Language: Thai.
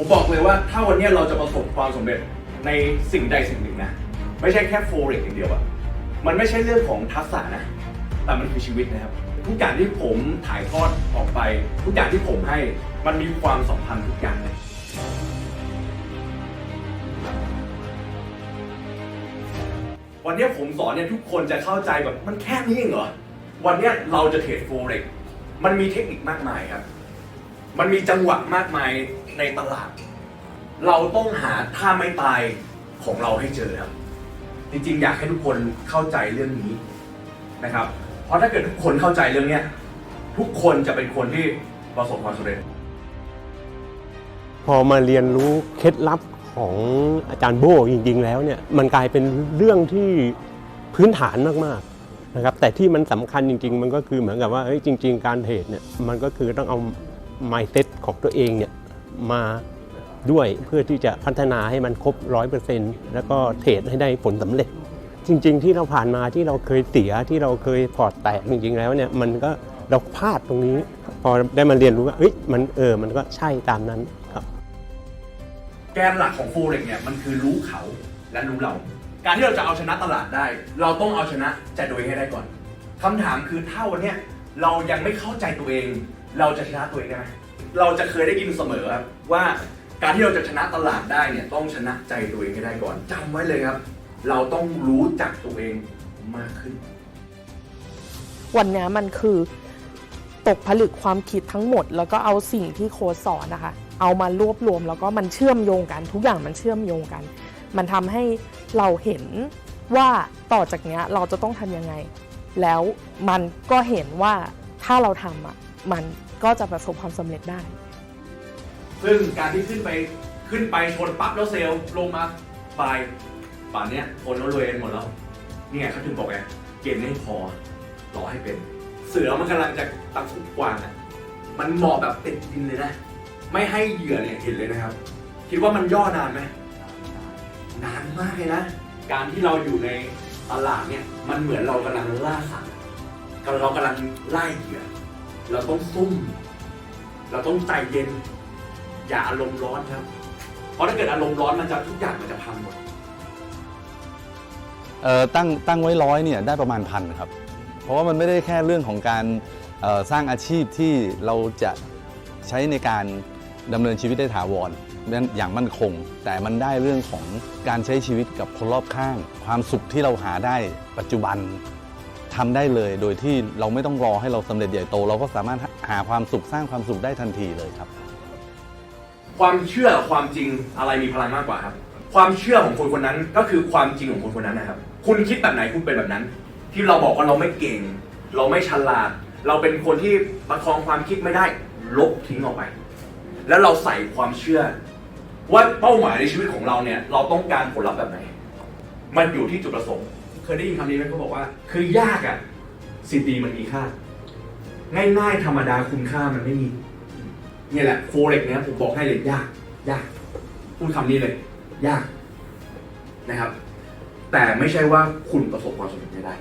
ผมบอกเลยว่าถ้าวันนี้เราจะประสบความสำเร็จในสิ่งใดสิ่งหนึ่งนะ ไม่ใช่แค่โฟเร็กอย่างเดียวอะมันไม่ใช่เรื่องของทักษะนะ แต่มันคือชีวิตนะครับ ทุกอย่างที่ผมถ่ายทอดออกไป ทุกอย่างที่ผมให้มันมีความสัมพันธ์ทุกอย่างเลยวันนี้ผมสอนเนี่ยทุกคนจะเข้าใจแบบมันแค่นี้เองเหรอ วันนี้เราจะเทรดโฟเร็กมันมีเทคนิคมากมายครับ มันมีจังหวะมากมายในตลาด เราต้องหาท่าไม่ตายของเราให้เจอครับ จริงๆ อยากให้ทุกคนเข้าใจเรื่องนี้นะครับ เพราะถ้าเกิดทุกคนเข้าใจเรื่องเนี้ยทุกคนจะเป็นคนที่ประสบความสำเร็จ พอมาเรียนรู้เคล็ดลับของอาจารย์โบจริงๆ แล้วเนี่ยมันกลายเป็นเรื่องที่พื้นฐานมากๆนะครับแต่ที่มันสำคัญจริง ๆ มันก็คือเหมือนกับว่าเฮ้ยจริง ๆ การเทรดเนี่ยมันก็คือต้องเอา mindset ของตัวเองเนี่ยมาด้วยเพื่อที่จะพัฒนาให้มันครบร้อยเปอร์เซ็นต์แล้วก็เทรดให้ได้ผลสำเร็จ จริง ๆ ที่เราผ่านมาที่เราเคยเสียที่เราเคยพอร์ตแตกจริง ๆ แล้วเนี่ยมันก็เราพลาดตรงนี้ พอได้มาเรียนรู้ว่าเอ้ยมันเออมันก็ใช่ตามนั้นครับ แกนหลักของโฟเร็กเนี่ยมันคือรู้เขาและรู้เรา การที่เราจะเอาชนะตลาดได้ เราต้องเอาชนะใจตัวเองให้ได้ก่อนคำถามคือถ้าวันเนี้ยเรายังไม่เข้าใจตัวเอง เราจะชนะตัวเองได้ไหมเราจะเคยได้ยินเสมอครับว่าการที่เราจะชนะตลาดได้เนี่ยต้องชนะใจตัวเองให้ได้ก่อนจำไว้เลยครับ เราต้องรู้จักตัวเองมากขึ้น วันนี้มันคือตกผลึกความคิดทั้งหมด แล้วก็เอาสิ่งที่โค้ชสอนนะคะ เอามารวบรวมแล้วก็มันเชื่อมโยงกันทุกอย่างมันเชื่อมโยงกัน มันทำให้เราเห็นว่าต่อจากนี้เราจะต้องทำยังไง แล้วมันก็เห็นว่าถ้าเราทำอะ มันก็จะประสบความสำเร็จได้ ซึ่งการที่ขึ้นไปขึ้นไปชนปั๊บแล้วเซลล์ลงมาปลายป่านเนี้ยคนเรารวยกันหมดแล้วนี่ไงเขาถึงบอกไงเกมไม่พอรอให้เป็น เสือมันกำลังจะตะคุบกวางอะมันเหมาะแบบติดดินเลยนะ ไม่ให้เหยื่อเนี่ยเห็นเลยนะครับ คิดว่ามันย่อนานไหมนานมากเลยนะ การที่เราอยู่ในตลาดเนี่ย มันเหมือนเรากำลังล่าสัตว์เรากำลังไล่เหยื่อ เราต้องซุ่ม เราต้องใจเย็น อย่าอารมณ์ร้อนครับ เพราะถ้าเกิดอารมณ์ร้อนมันจะทุกอย่างมันจะพังหมดเอ่อตั้งตั้งไว้ร้อยเนี่ยได้ประมาณพันครับ เพราะว่ามันไม่ได้แค่เรื่องของการเอ่อสร้างอาชีพที่เราจะใช้ในการดำเนินชีวิตได้ถาวรอย่างมั่นคง แต่มันได้เรื่องของการใช้ชีวิตกับคนรอบข้าง ความสุขที่เราหาได้ปัจจุบัน ทำได้เลยโดยที่เราไม่ต้องรอให้เราสำเร็จใหญ่โต เราก็สามารถหาความสุขสร้างความสุขได้ทันทีเลยครับ ความเชื่อความจริงอะไรมีพลังมากกว่าครับ ความเชื่อของคนคนนั้นก็คือความจริงของคนคนนั้นนะครับ คุณคิดแบบไหนคุณเป็นแบบนั้น ที่เราบอกว่าเราไม่เก่ง เราไม่ฉลาด เราเป็นคนที่ประคองความคิดไม่ได้ ลบทิ้งออกไป แล้วเราใส่ความเชื่อ ว่าเป้าหมายในชีวิตของเราเนี่ย เราต้องการผลลัพธ์แบบไหน มันอยู่ที่จุดประสงค์ เคยได้ยินคำนี้ไหมเขาบอกว่า คือยากอะสิ่งดีมันมีค่า ง่ายๆ ธรรมดาคุณค่ามันไม่มี เนี่ยแหละโฟเร็กเนี่ยผมบอกให้เลยยาก ยาก พูดคำนี้เลย ยากนะครับ แต่ไม่ใช่ว่าคุณประสบความสำเร็จไม่ได้